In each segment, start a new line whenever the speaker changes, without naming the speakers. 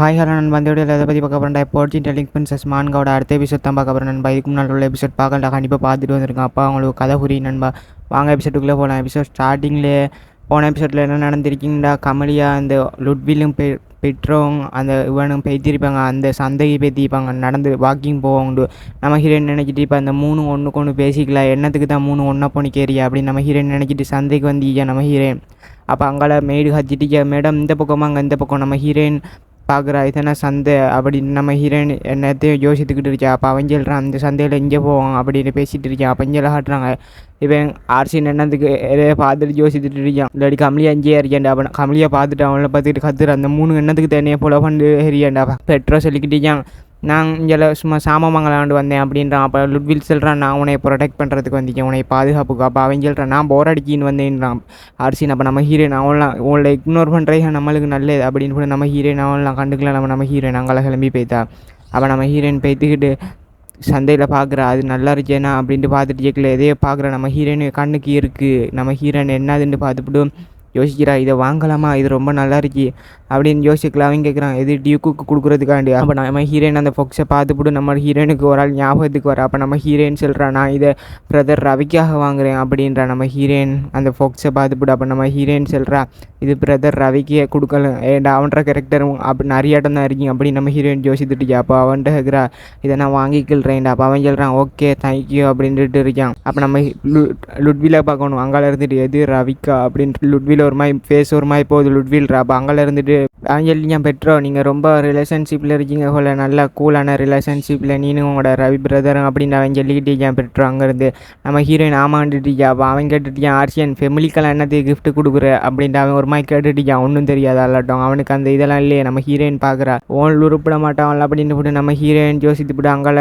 Hi hello நண்பா இந்த வீடியோவில் எதை பற்றி பார்க்க போகிறேன் போர்ஜி டெலிங்பன்சஸ் மான்காவோட அடுத்த எபிசோட் தான் பார்க்க போகிறேன் நண்பா. இதுக்கு முன்னாடி உள்ள எபிசோட் பார்க்கல கண்டிப்பாக பார்த்துட்டு வந்திருக்கேன் அப்பா அவங்களுக்கு கதை புரிய நண்பா. வாங்க எபிசோட்டுக்குள்ளே போகலாம் எபிசோட் ஸ்டார்டிங்லேயே போன எபிசோடில் என்ன நடந்திருக்கீங்கடா? கமலியா அந்த லுட்விலும் பெ பெட்ரோங் அந்த இவனும் பேத்திருப்பாங்க. அந்த சந்தைக்கு பேத்திருப்பாங்க. நடந்து வாக்கிங் போவாங்க நம்ம ஹீரோயின் நினைக்கிட்டு இப்போ அந்த மூணு ஒன்றுக்கு ஒன்று பேசிக்கலாம் என்னத்துக்கு தான் மூணு ஒன்றா போனி கேரியா அப்படின்னு நம்ம ஹீரோயின் நினைக்கிட்டு சந்தைக்கு வந்தீங்க நம்ம ஹீரோயின் அப்போ அங்கால மேடு கத்திட்டிக்க மேடம் இந்த பக்கமாக அங்கே இந்த பக்கம்? நம்ம ஹீரோயின் பார்க்குறா இதனா சந்தை அப்படின்னு நம்ம ஹீரோயின் என்னத்தையும் யோசித்துக்கிட்டு இருக்கா அப்போ அவன் சொல்கிறான் அந்த சந்தையில் இங்கே போவோம் அப்படின்னு பேசிகிட்டு இருக்கான் அப்போ இங்கே காட்டுறாங்க இவன் ஆர்சின் என்னத்துக்கு எதையோ பார்த்துட்டு யோசித்துட்டு இருக்கான் இல்லாடி கமலியா அங்கேயே இருக்கேன்டா அவன் கமலியா பார்த்துட்டு அவனை பார்த்துட்டு கத்துற அந்த மூணு எண்ணத்துக்கு தனியாக போல பண்ணி எரியாண்டா பெட்ரோ சொல்லிக்கிட்டு நான் இங்கே சும்மா சாமமங்கலாண்டு வந்தேன் அப்படின்றான். அப்போ லுட்வில் சொல்கிறான் நான் உன்னை ப்ரொடெக்ட் பண்ணுறதுக்கு வந்தேன் உன்னை பாதுகாப்புக்கு அப்போ அவன் சொல்கிறான் நான் போர் அடிக்கின்னு வந்தேன்றான். அரிசின் அப்போ நம்ம ஹீரோயின் அவன்லாம் உங்களை இக்னோர் பண்ணுறேன் நம்மளுக்கு நல்லது. அப்படின்னு கூட நம்ம ஹீரோயின் அவன்லாம் கண்டுக்கலாம் நம்ம நம்ம ஹீரோயின் அங்கெல்லாம் கிளம்பி போய்த்தா அப்போ நம்ம ஹீரோயின் போய்த்துக்கிட்டு சந்தையில் பார்க்குறா அது நல்லா இருக்கேனா அப்படின்ட்டு பார்த்துட்டு கேட்கல எதையோ பார்க்குற நம்ம ஹீரோயின் கண்ணுக்கு இருக்குது நம்ம ஹீரோயின் என்னதுன்னு பார்த்துப்பிட்டு யோசிக்கிறா இதை வாங்கலாமா? இது ரொம்ப நல்லா இருக்கு. அப்படின்னு யோசிக்கலாம் அவன் கேட்குறான் இது டியூக்கு கொடுக்குறதுக்காண்டி. அப்போ நம்ம ஹீரோயின் அந்த ஃபொக்ஸை பார்த்துப்புட்டு நம்ம ஹீரோயினுக்கு ஒரு ஆள் ஞாபகத்துக்கு வர. அப்போ நம்ம ஹீரோயின் சொல்கிறா நான் இதை பிரதர் ரவிக்காக வாங்குறேன் அப்படின்ற நம்ம ஹீரோயின் அந்த ஃபொக்ஸை பார்த்துப்புட்டு அப்போ நம்ம ஹீரோயின் சொல்கிறா இது பிரதர் ரவிக்கே கொடுக்கல. ஏண்டா அவன்ற கேரக்டரும் அப்படி நிறைய இடம் தான் இருக்கீங்க. அப்படின்னு நம்ம ஹீரோயின் யோசித்துட்டு அப்போ அவன்கிட்ட கேட்குறா இதை நான் வாங்கிக்கிறேன்டா. அப்போ அவன் சொல்கிறான் ஓகே தேங்க்யூ அப்படின்ட்டு இருக்கான். அப்போ நம்ம லுட்வில பார்க்கணும் அங்கால இருந்துட்டு எது ரவிக்கா அப்படின்ட்டு லுட்வில் ஒரு மாதிரி ஃபேஸ் ஒரு மாதிரி போகுது லுட்வில் அப்போ அங்கே இருந்துட்டு ஆஞ்சலியா பெட்ரோ நீங்கள் ரொம்ப ரிலேஷன்ஷிப்பில் இருக்கீங்க போல நல்ல கூலான ரிலேஷன்ஷிப்பில் நீனும் உங்களோட ரவி பிரதரும் அப்படின்னு அவன் சொல்லிக்கிட்டு ஏன் பெற்றோ அங்கேருந்து. நம்ம ஹீரோயின் ஆமாண்டுட்டியா அப்போ அவன் கேட்டுட்டியான் ஆர்சியன் ஃபெமிலிக்கெல்லாம் என்னத்துக்கு கிஃப்ட் கொடுக்குற? அப்படின்ட்டு அவன் ஒரு மாதிரி கேட்டுட்டியான் ஒன்றும் தெரியாது அல்லாட்டும் அவனுக்கு அந்த இதெல்லாம் இல்லையே. நம்ம ஹீரோயின் பார்க்குறா ஓன் உருப்பிட மாட்டான் அப்படின்னு போட்டு நம்ம ஹீரோயின் யோசித்து போட்டு அங்கால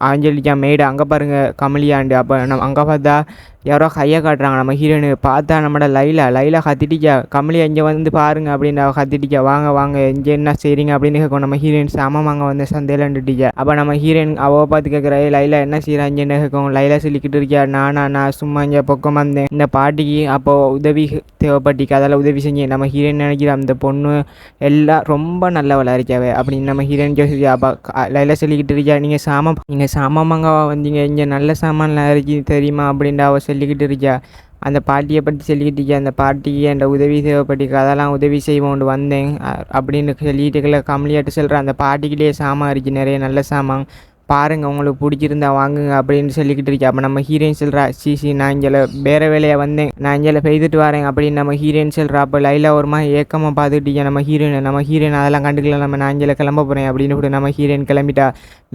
ஆஞ்சலிக்கா மேடு அங்கே பாருங்கள் கமலியாண்டு. அப்போ நம்ம அங்கே பார்த்தா யாரோ கையை காட்டுறாங்க. நம்ம ஹீரோயின் பார்த்தா நம்மளோட லைலா லைலா கத்திட்டிக்கா. கமலி இங்கே வந்து பாருங்க அப்படின்னு அவள் கத்திட்டிக்கா. வாங்க வாங்க இங்கே என்ன செய்கிறீங்க அப்படின்னு கேட்கும். நம்ம ஹீரோயின் சாமமாங்க வந்து சந்தையிலண்டுட்டிக்கா அப்போ நம்ம ஹீரோயின் அவள் பார்த்து கேட்குறா லைலா என்ன செய்கிறாங்கன்னு கேட்கும். லைலா சொல்லிக்கிட்டு இருக்கியா நானா நான் சும்மா இங்கே பக்கம் வந்தேன். இந்த பாட்டிக்கு அப்போது உதவி தேவைப்பட்டிக்கு அதெல்லாம் உதவி செஞ்சேன். நம்ம ஹீரோயின் நினைக்கிற அந்த பொண்ணு எல்லாம் ரொம்ப நல்லவளாக இருக்காவே. அப்படின்னு நம்ம ஹீரோயின் யோசிச்சு அப்போ லைலா சொல்லிக்கிட்டு இருக்கியா நீங்கள் சாமம் நீங்கள் சாமமாங்க வந்தீங்க. இங்கே நல்ல சாமான்லாம் இருக்கு தெரியுமா? அப்படின்ட்டு அவள் சொல்லிக்கிட்டு இருக்கியா? அந்த பாட்டியை பற்றி சொல்லிக்கிட்டு இருக்கியா? அந்த பாட்டிக்கு என்ற உதவி தேவைப்பட்டிருக்கு அதெல்லாம் உதவி செய்வோண்டு வந்தேன். அப்படின்னு சொல்லிட்டு கமலியாட்டு சொல்கிற அந்த பாட்டிக்கிட்டே சாமான் இருக்குது நிறைய நல்ல சாமான். பாருங்கள் உங்களுக்கு பிடிச்சிருந்தா வாங்குங்க அப்படின்னு சொல்லிக்கிட்டு இருக்கேன். அப்போ நம்ம ஹீரோயின் சொல்கிறா சிசி நான் இங்கே வேறு வேலையை வந்தேன். நான் இங்கே பெய்துட்டு வரேன் அப்படின்னு நம்ம ஹீரோயின் சொல்கிறா அப்போ லைலா ஒரு மாதிரி ஏக்கமாக பார்த்துக்கிட்டீங்க நம்ம ஹீரோயின் நம்ம ஹீரோயின் அதெல்லாம் கண்டுக்கல. நம்ம நான் இங்கே கிளம்ப போகிறேன் அப்படின்னு கூட நம்ம ஹீரோயின் கிளம்பிட்டா.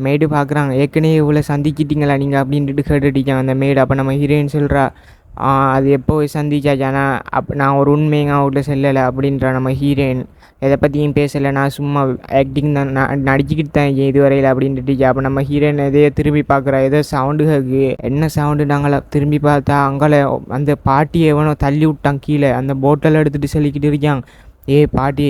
மேடு பார்க்குறாங்க ஏற்கனவே இவ்வளோ சந்திக்கிட்டீங்களா நீங்கள் அப்படின்ட்டு கேட்டுட்டீங்க அந்த மேடு. அப்போ நம்ம ஹீரோயின் சொல்கிறா அது எப்போ சந்திச்சாச்சு ஆனால் அப் நான் ஒரு உண்மையாக அவர்கிட்ட சொல்லலை அப்படின்ற நம்ம ஹீரோயின் எதை பற்றியும் பேசலை. நான் சும்மா ஆக்டிங் தான் நான் நடிச்சுக்கிட்டு தான் இதுவரையில் அப்படின்ட்டு அப்போ நம்ம ஹீரோயின் எதையோ திரும்பி பார்க்குறா. ஏதோ சவுண்டு கேக்கு. என்ன சவுண்டு நாங்கள திரும்பி பார்த்தா அங்கே அந்த பாட்டியை எவனோ தள்ளி விட்டான் கீழே. அந்த போட்டல் எடுத்துகிட்டு சொல்லிக்கிட்டு இருக்கான். ஏ பாட்டி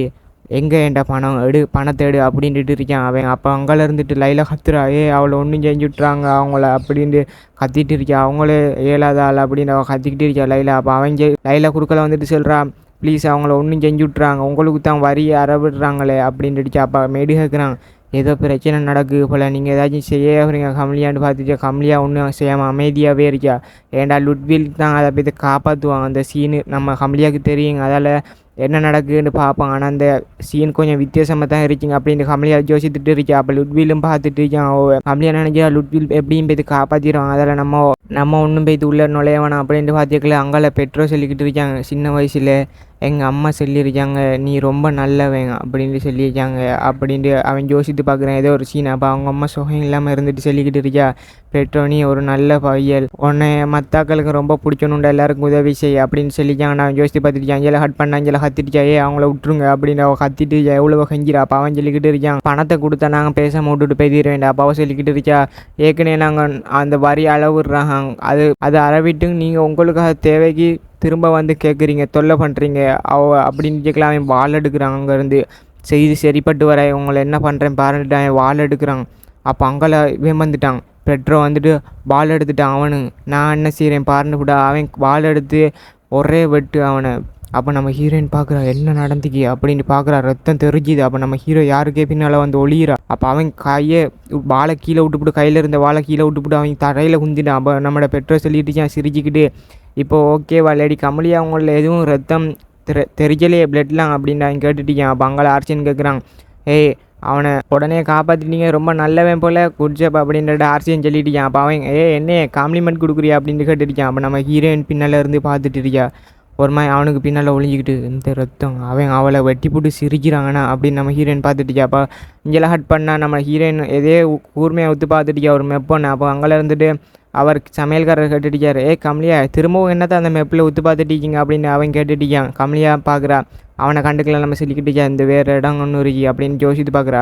எங்கே என்ட பணம் எடு பணத்தை எடு அப்படின்ட்டு இருக்கான். அவன் அப்போ அங்கே இருந்துட்டு லைல கத்துறா. ஏ அவளை ஒன்றும் செஞ்சு விட்றாங்க அவங்கள அப்படின்ட்டு கத்திட்டு இருக்கா. அவங்களே ஏழாத ஆள் அப்படின்னு அவள் கத்திக்கிட்டு இருக்கா லைலா. அப்போ அவங்க லைலா குறுக்கல வந்துட்டு சொல்கிறா ப்ளீஸ் அவங்கள ஒன்றும் செஞ்சு விட்றாங்க உங்களுக்கு தான் வரி அறவிடுறாங்களே அப்படின்ட்டு அப்போ மேடு கேட்குறான் ஏதோ பிரச்சனை நடக்கு போல். நீங்கள் ஏதாச்சும் செய்ய வரீங்க. கம்லியான்னு பார்த்துட்டு கம்லியாக ஒன்றும் செய்யாமல் அமைதியாகவே இருக்கா. ஏன்டா லுட்வில் தான் அதை பற்றி காப்பாற்றுவாங்க அந்த சீனு நம்ம கம்லியாவுக்கு தெரியுங்க. அதால் என்ன நடக்குதுன்னு பார்ப்பாங்க ஆனால் அந்த சீன் கொஞ்சம் வித்தியாசமாக தான் இருக்குங்க. அப்படின்னு கமலியா யோசித்துட்டு இருக்கா. அப்போ லுட்விலும் பார்த்துட்டு இருக்கான். கமலியா நினைச்சா லுட்வில் எப்படியும் போய் காப்பாற்றிடுவாங்க அதில் நம்ம நம்ம ஒன்றும் போய் உள்ளே நுழைய வேணாம். அப்படின்ட்டு பார்த்துக்கல. அங்கால பெட்ரோல் சொல்லிக்கிட்டு இருக்காங்க சின்ன வயசில். எங்கள் அம்மா சொல்லியிருக்காங்க நீ ரொம்ப நல்லவன் அப்படின்ட்டு சொல்லியிருக்காங்க. அப்படின்ட்டு அவன் யோசித்து பார்க்குறேன். ஏதோ ஒரு சீன் அப்போ அவங்க அம்மா சுகம் இல்லாமல் இருந்துட்டு சொல்லிக்கிட்டு இருக்கியா பெற்றோ நீ ஒரு நல்ல பையல். உன்னை மத்தாக்களுக்கு ரொம்ப பிடிக்கணுண்டா எல்லாருக்கும் உதவி செய் அப்படின்னு சொல்லிக்காங்க நான் யோசித்து பார்த்துருக்கேன் அஞ்சலை ஹட் பண்ண அஞ்சலை கத்திட்டுச்சா ஏ அவங்கள விட்டுருங்க அப்படின்னு அவள் கத்திட்டு எவ்வளோ கஞ்சிரா அப்போ அவன் சொல்லிக்கிட்டு இருக்கான். பணத்தை கொடுத்தா நாங்கள் பேசாமல் விட்டுட்டு போய் வேண்டாம் அப்போ அவள் சொல்லிக்கிட்டு இருக்கா. ஏற்கனவே நாங்கள் அந்த வரி அளவுடுறாங்க. அது அதை அளவிட்டு நீங்கள் உங்களுக்காக தேவைக்கு திரும்ப வந்து கேட்குறீங்க தொல்லை பண்ணுறீங்க அவ அப்படின்னு கேட்கலாம் அவன் வால் எடுக்கிறான் அங்கேருந்து. செய்து சரிப்பட்டு வர இவங்களை என்ன பண்ணுறேன் பாருன்ட்டு அவன் வால் எடுக்கிறான். அப்போ அங்கே இவன் வந்துட்டான். பெட்ரோ வந்துட்டு பால் எடுத்துட்டான் அவனு. நான் என்ன செய்கிறேன் பாருன்னு கூட அவன் பால் எடுத்து ஒரே வெட்டு அவனை. அப்போ நம்ம ஹீரோயின் பார்க்குறா என்ன நடந்துக்கி அப்படின்னு பார்க்குறா ரத்தம் தெரிஞ்சுது. அப்போ நம்ம ஹீரோ யாருக்கே பின்னால் வந்து ஒளியிறா. அப்போ அவன் கையை வாழை கீழே விட்டுப்புட்டு கையில் இருந்த வாழை கீழே விட்டுப்புட்டு அவன் தரையில் குந்திட்டான் அப்போ நம்மளோட பெற்றோர் சொல்லிட்டுச்சான் சிரிச்சுக்கிட்டு இப்போ ஓகேவா லேடி கமலி அவங்கள எதுவும் ரத்தம் தெரி தெரிஞ்சலையே பிளட்லாம் அப்படின்னு அவன் கேட்டுட்டீங்க அப்போ அங்கே ஆர்ச்சின்னு கேட்குறான் ஏய் அவனை உடனே காப்பாற்றிட்டீங்க ரொம்ப நல்லவன் போல் குட்ஜப் அப்படின்ற ஆர்சியன் சொல்லிட்டிருக்கான் அப்போ அவன் ஏ என்ன காம்ப்ளிமெண்ட் கொடுக்குறியா? அப்படின்னு கேட்டுருக்கான் அப்போ நம்ம ஹீரோயின் பின்னால் இருந்து பார்த்துட்டு இருக்கியா ஒரு மாதிரி அவனுக்கு பின்னால் ஒழிஞ்சிக்கிட்டு இந்த ரத்தம். அவன் அவளை வெட்டி போட்டு சிரிக்கிறாங்கண்ணா அப்படின்னு நம்ம ஹீரோயின் பார்த்துட்டியாப்பா இங்கெல்லாம் ஹட் பண்ணால் நம்ம ஹீரோயின் எதே கூர்மையாக ஒத்து பார்த்துட்டியா ஒரு மெப்பண்ணா அப்போ அங்கே இருந்துட்டு அவர் சமையல்காரர் கேட்டுட்டிக்காரு ஏ கம்லியா திரும்பவும் என்னத்தை அந்த மெப்பில் ஒத்து பார்த்துட்டீங்க அப்படின்னு அவன் கேட்டுட்டிக்கான் கம்லியா பார்க்குறா அவனை கண்டுக்கலாம் நம்ம சொல்லிக்கிட்டுச்சா இந்த வேறு இடம் ஒன்று இருக்கி. அப்படின்னு யோசித்து பார்க்குறா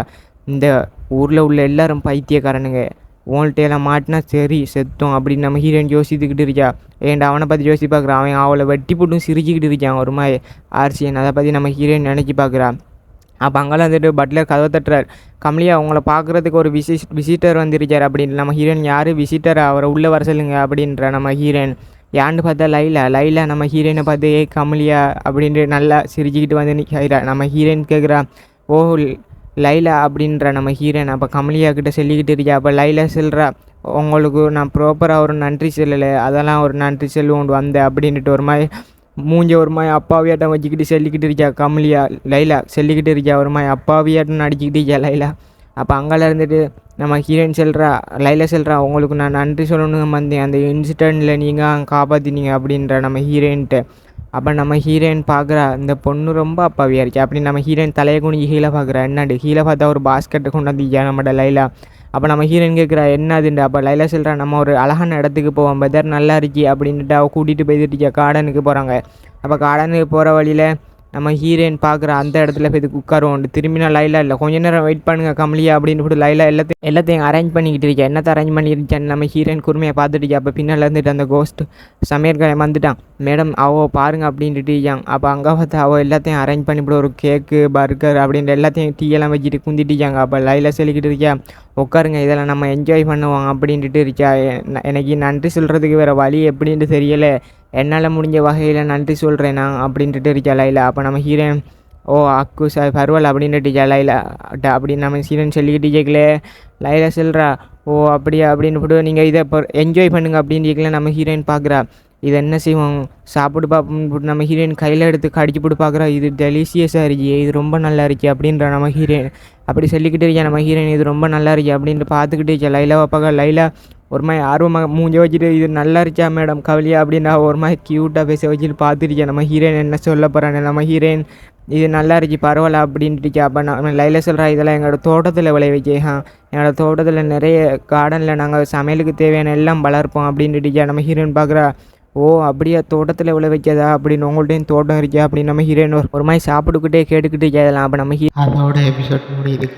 இந்த ஊரில் உள்ள எல்லாரும் பைத்தியக்காரனுங்க. உன்கிட்டையெல்லாம் மாட்டினா சரி செத்தோம் அப்படின்னு நம்ம ஹீரோயின் யோசித்துக்கிட்டு இருக்கா ஏன்டா அவனை பற்றி யோசிச்சு பார்க்குறான் அவன் அவளை வெட்டி போட்டும் சிரிச்சுக்கிட்டு இருக்கான் ஒரு மாதிரி. ஆர்சியன் அதை பற்றி நம்ம ஹீரோயின் நினச்சி பார்க்குறான் அப்போ அங்கெல்லாம் வந்துட்டு பட்லர் கதவை தட்டுறார். கமலியா அவங்கள பார்க்குறதுக்கு ஒரு விசி விசிட்டர் வந்திருக்கார் அப்படின்னு நம்ம ஹீரோயின் யார்? விசிட்டர் அவரை உள்ளே வர சொல்லுங்க அப்படின்ற நம்ம ஹீரோயின் யான்னு பார்த்தா லைலா. லைலா நம்ம ஹீரோயினை பார்த்து ஏ கமலியா அப்படின்ட்டு நல்லா சிரிச்சுக்கிட்டு வந்து நிற்கிறா நம்ம ஹீரோயின் கேட்குறா ஓ லைலா அப்படின்ற நம்ம ஹீரோயின் அப்போ கமலியா கிட்ட சொல்லிக்கிட்டு இருக்கா அப்போ லைலா சொல்கிறா உங்களுக்கு நான் ப்ராப்பராக ஒரு நன்றி சொல்லலை. அதெல்லாம் ஒரு நன்றி செல்வோம் வந்தேன் அப்படின்ட்டு ஒரு மாதிரி மூஞ்ச ஒரு மாதிரி அப்பாவியாட்டம் வச்சுக்கிட்டு சொல்லிக்கிட்டு இருக்கா கமலியா? லைலா சொல்லிக்கிட்டு இருக்கா ஒரு மாதிரி அப்பாவியாட்டம் நடிச்சுக்கிட்டு இருக்கா லைலா? அப்போ அங்கெல்லாம் இருந்துட்டு நம்ம ஹீரோயின் செல்றா லைலா செல்றா உங்களுக்கு நான் நன்றி சொல்லணும்னு வந்தேன். அந்த இன்சிடெண்ட்டில் நீங்கள் காப்பாற்றினீங்க அப்படின்ற நம்ம ஹீரோயின்ட்டு அப்போ நம்ம ஹீரோயின் பார்க்குறா இந்த பொண்ணு ரொம்ப அப்பாவியாக இருக்கு. அப்படி நம்ம ஹீரோயின் தலையை குனிஞ்சு கீழே பார்க்குறா என்னண்டு கீழே பார்த்தா ஒரு பாஸ்கெட்டை கொண்டு வந்தீங்க நம்மட லைலா? அப்போ நம்ம ஹீரோயின் கேட்குறா என்ன அதுண்டு? அப்போ லைலா சொல்கிறா நம்ம ஒரு அழகான இடத்துக்கு போவோம் வெதர் நல்லா இருக்கி அப்படின்ட்டு அவள் கூட்டிகிட்டு போயிட்டு கார்டனுக்கு போகிறாங்க அப்போ கார்டனுக்கு போகிற வழியில் நம்ம ஹீரோயின் பார்க்குற அந்த இடத்துல போய் உட்காருவோம். திரும்பி நான் லைலா இல்லை. கொஞ்ச நேரம் வெயிட் பண்ணுங்க கமலியா அப்படின்னு கூட லைலா எல்லாத்தையும் எல்லாத்தையும் அரேஞ்ச் பண்ணிக்கிட்டு இருக்கேன் என்னத்தை அரேஞ்ச் பண்ணியிருக்கேன் நம்ம ஹீரோயின் குருமையை பார்த்துட்டு அப்போ பின்னால் இருந்துட்டு அந்த கோஸ்ட் சமையற்காரை வந்துட்டான். மேடம் அவ பாருங்க அப்படின்ட்டு இருக்காங்க அப்போ அங்கே பார்த்து அவள் எல்லாத்தையும் அரேஞ்ச் பண்ணிவிட. ஒரு கேக்கு பர்கர் அப்படின்ற எல்லாத்தையும் டீ எல்லாம் வச்சுட்டு குந்திட்டிருக்காங்க அப்போ லைலா சொல்லிக்கிட்டு இருக்கியா உட்காருங்க இதெல்லாம் நம்ம என்ஜாய் பண்ணுவோம் அப்படின்ட்டு இருக்கா. எனக்கு நன்றி சொல்கிறதுக்கு வேறு வழி எப்படின்ட்டு தெரியலை. என்னால் முடிஞ்ச வகையில் நன்றி சொல்கிறேன் நான் அப்படின்ட்டு இருக்கா லைலா. அப்போ நம்ம ஹீரோயின் ஓ அக்கு சார் பரவாயில்ல அப்படின்ட்டு லைலா. அப்படின்னு நம்ம ஹீரோயின் சொல்லிக்கிட்டு கேட்கல லைலா சொல்கிறா ஓ அப்படியா அப்படின்னு போட்டு நீங்கள் இதை இப்போ என்ஜாய் பண்ணுங்க அப்படின்னு கேட்கல நம்ம ஹீரோயின் பார்க்குறா இது என்ன செய்வோம்? சாப்பிட்டு பார்ப்போம் நம்ம ஹீரோயின் கையில் எடுத்து கடிச்சு போட்டு பார்க்குறா இது டெலிஷியஸாக இருக்கே இது ரொம்ப நல்லா இருக்கே அப்படின்ற நம்ம ஹீரோயின் அப்படி சொல்லிக்கிட்டு இருக்கேன் நம்ம ஹீரோயின் இது ரொம்ப நல்லா இருக்கே அப்படின்ட்டு பார்த்துக்கிட்டு இருக்கேன் லைலாவை பார்க்க லைலா ஒரு மாதிரி ஆர்வமாக மூஞ்ச வச்சுட்டு இது நல்லா இருக்கா மேடம் கவலியா அப்படின்னா ஒரு மாதிரி க்யூட்டாக பேச வச்சுட்டு பார்த்துருக்கேன் நம்ம ஹீரோயின் என்ன சொல்ல போகிறாங்க நம்ம ஹீரோயின் இது நல்லா இருக்கு பரவாயில்ல அப்படின்ட்டு அப்போ நான் லைல சொல்கிறா இதெல்லாம் எங்களோட தோட்டத்தில் விளைவிக்கா என்னோட தோட்டத்தில் நிறைய கார்டனில் நாங்கள் சமையலுக்கு தேவையான எல்லாம் வளர்ப்போம் அப்படின்ட்டு நம்ம ஹீரோயின் பார்க்குறா ஓ அப்படியா? தோட்டத்தில் விளைவிக்காதா அப்படின்னு உங்கள்ட்டையும் தோட்டம் இருக்கா அப்படின்னு நம்ம ஹீரோயின் ஒரு மாதிரி சாப்பிட்டுக்கிட்டே கேட்டுக்கிட்டே கேட்கலாம். அப்போ நம்ம ஹீ
அதோட எபிசோட் முடியுது